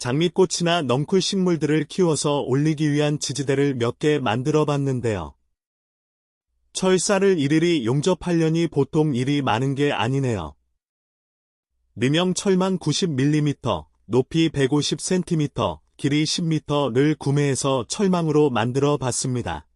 장미꽃이나 넝쿨 식물들을 키워서 올리기 위한 지지대를 몇 개 만들어 봤는데요. 철사를 일일이 용접하려니 보통 일이 많은 게 아니네요. 느명 철망 90mm, 높이 150cm, 길이 10m를 구매해서 철망으로 만들어 봤습니다.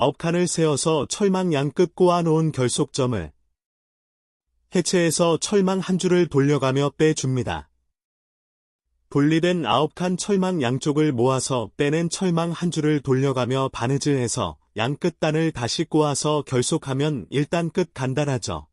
아홉 칸을 세워서 철망 양끝 꼬아 놓은 결속점을 해체해서 철망 한 줄을 돌려가며 빼줍니다. 분리된 아홉 칸 철망 양쪽을 모아서 빼낸 철망 한 줄을 돌려가며 바느질해서 양끝 단을 다시 꼬아서 결속하면 일단 끝 간단하죠.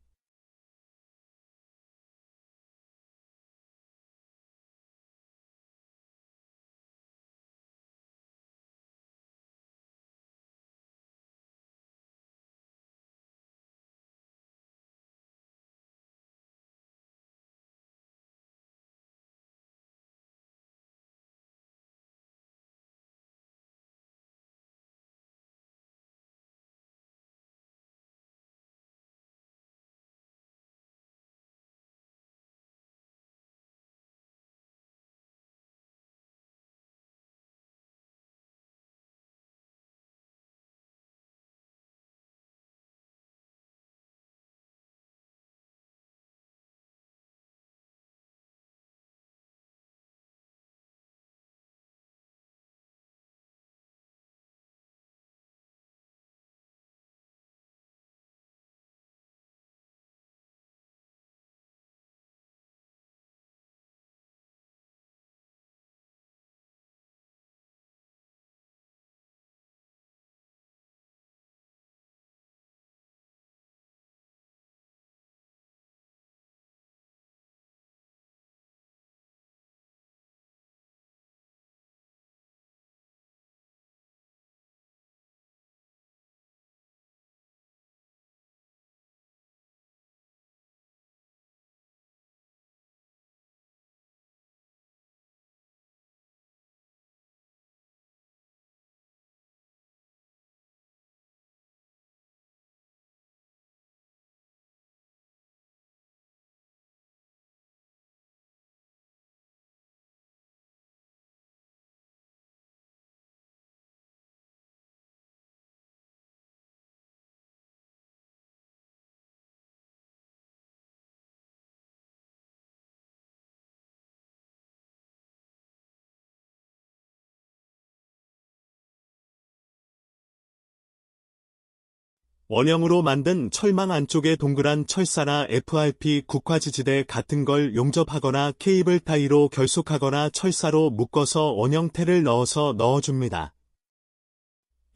원형으로 만든 철망 안쪽에 동그란 철사나 FRP 국화지지대 같은 걸 용접하거나 케이블 타이로 결속하거나 철사로 묶어서 원형태를 넣어서 넣어줍니다.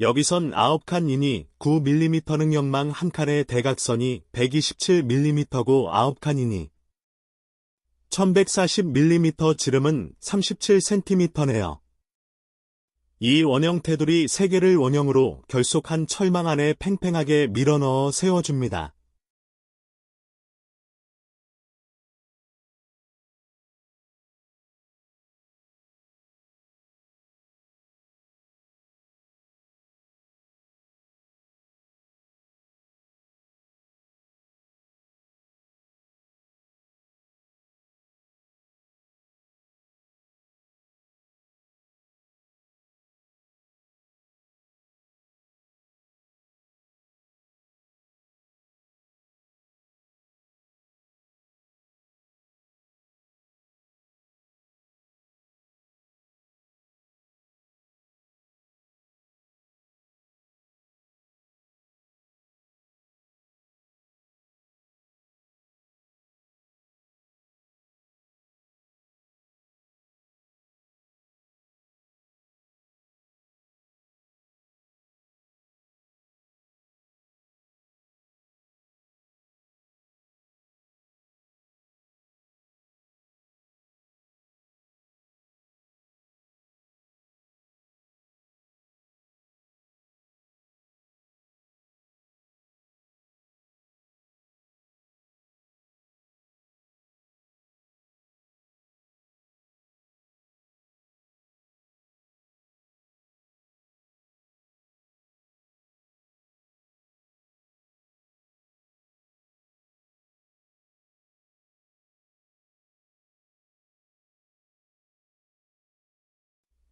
여기선 9칸이니 9mm 능력망 한 칸의 대각선이 127mm고 9칸이니 1140mm 지름은 37cm네요. 이 원형 테두리 3개를 원형으로 결속한 철망 안에 팽팽하게 밀어넣어 세워줍니다.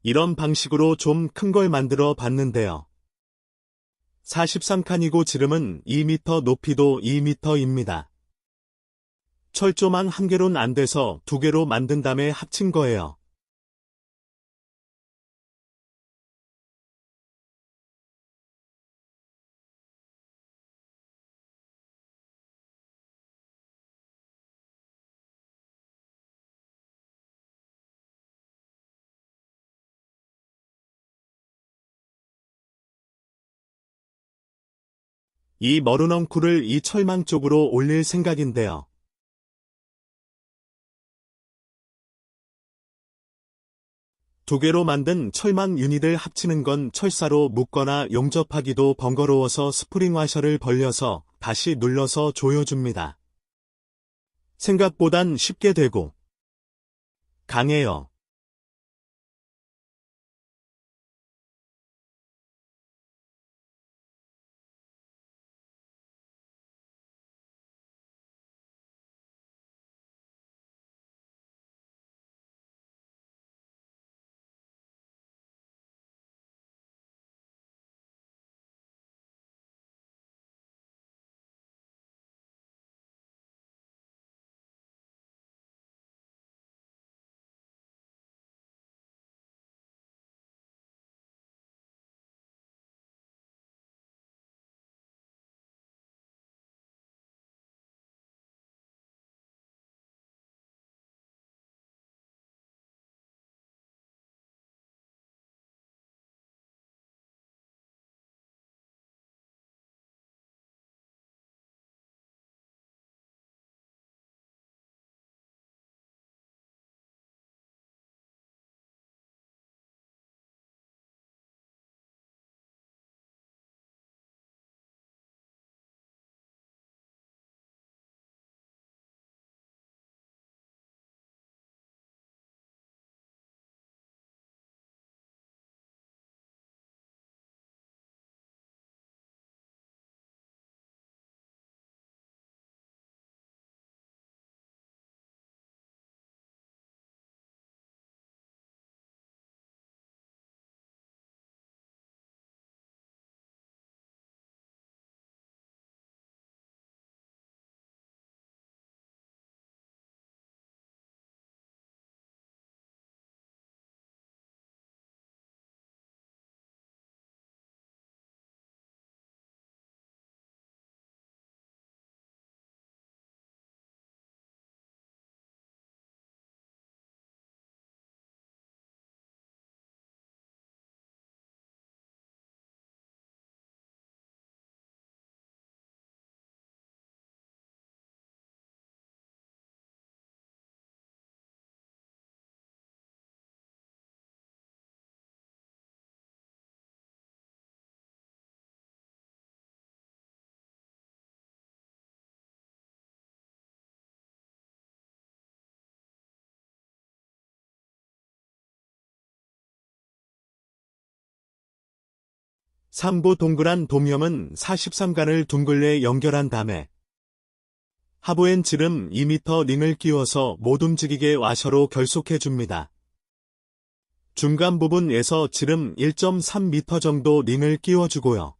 이런 방식으로 좀 큰 걸 만들어 봤는데요. 43칸이고 지름은 2m 높이도 2m입니다. 철조망 한 개로는 안 돼서 두 개로 만든 다음에 합친 거예요. 이 머른 엉쿨을 이 철망 쪽으로 올릴 생각인데요. 두 개로 만든 철망 유닛을 합치는 건 철사로 묶거나 용접하기도 번거로워서 스프링 와셔를 벌려서 다시 눌러서 조여줍니다. 생각보단 쉽게 되고 강해요. 상부 동그란 도명은 43간을 둥글레 연결한 다음에 하부엔 지름 2m 링을 끼워서 못 움직이게 와셔로 결속해 줍니다. 중간 부분에서 지름 1.3m 정도 링을 끼워주고요.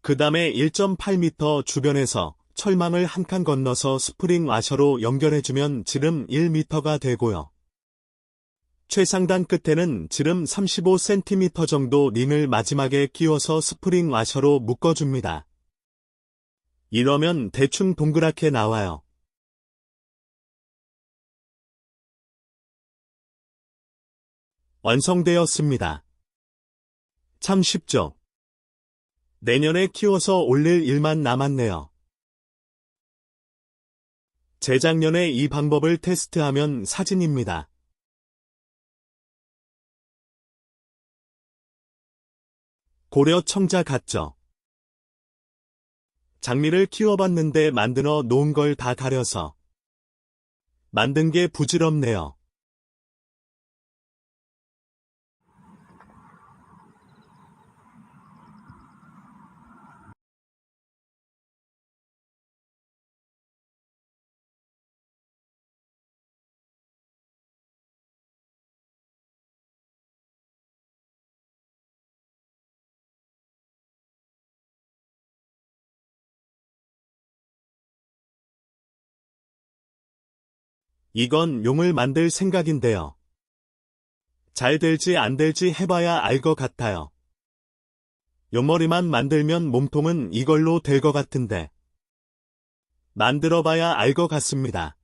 그 다음에 1.8m 주변에서 철망을 한 칸 건너서 스프링 와셔로 연결해주면 지름 1m가 되고요. 최상단 끝에는 지름 35cm 정도 링을 마지막에 끼워서 스프링 와셔로 묶어줍니다. 이러면 대충 동그랗게 나와요. 완성되었습니다. 참 쉽죠? 내년에 키워서 올릴 일만 남았네요. 재작년에 이 방법을 테스트하면 사진입니다. 고려 청자 같죠? 장미를 키워봤는데 만들어 놓은 걸 다 가려서 만든 게 부질없네요. 이건 용을 만들 생각인데요. 잘 될지 안 될지 해봐야 알 것 같아요. 용머리만 만들면 몸통은 이걸로 될 것 같은데. 만들어봐야 알 것 같습니다.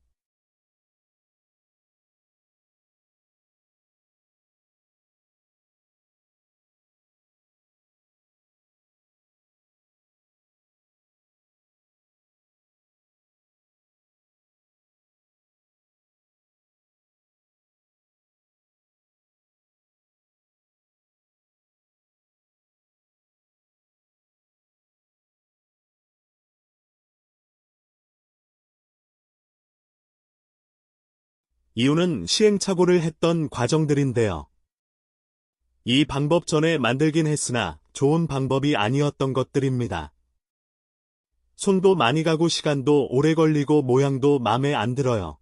이유는 시행착오를 했던 과정들인데요. 이 방법 전에 만들긴 했으나 좋은 방법이 아니었던 것들입니다. 손도 많이 가고 시간도 오래 걸리고 모양도 마음에 안 들어요.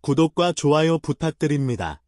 구독과 좋아요 부탁드립니다.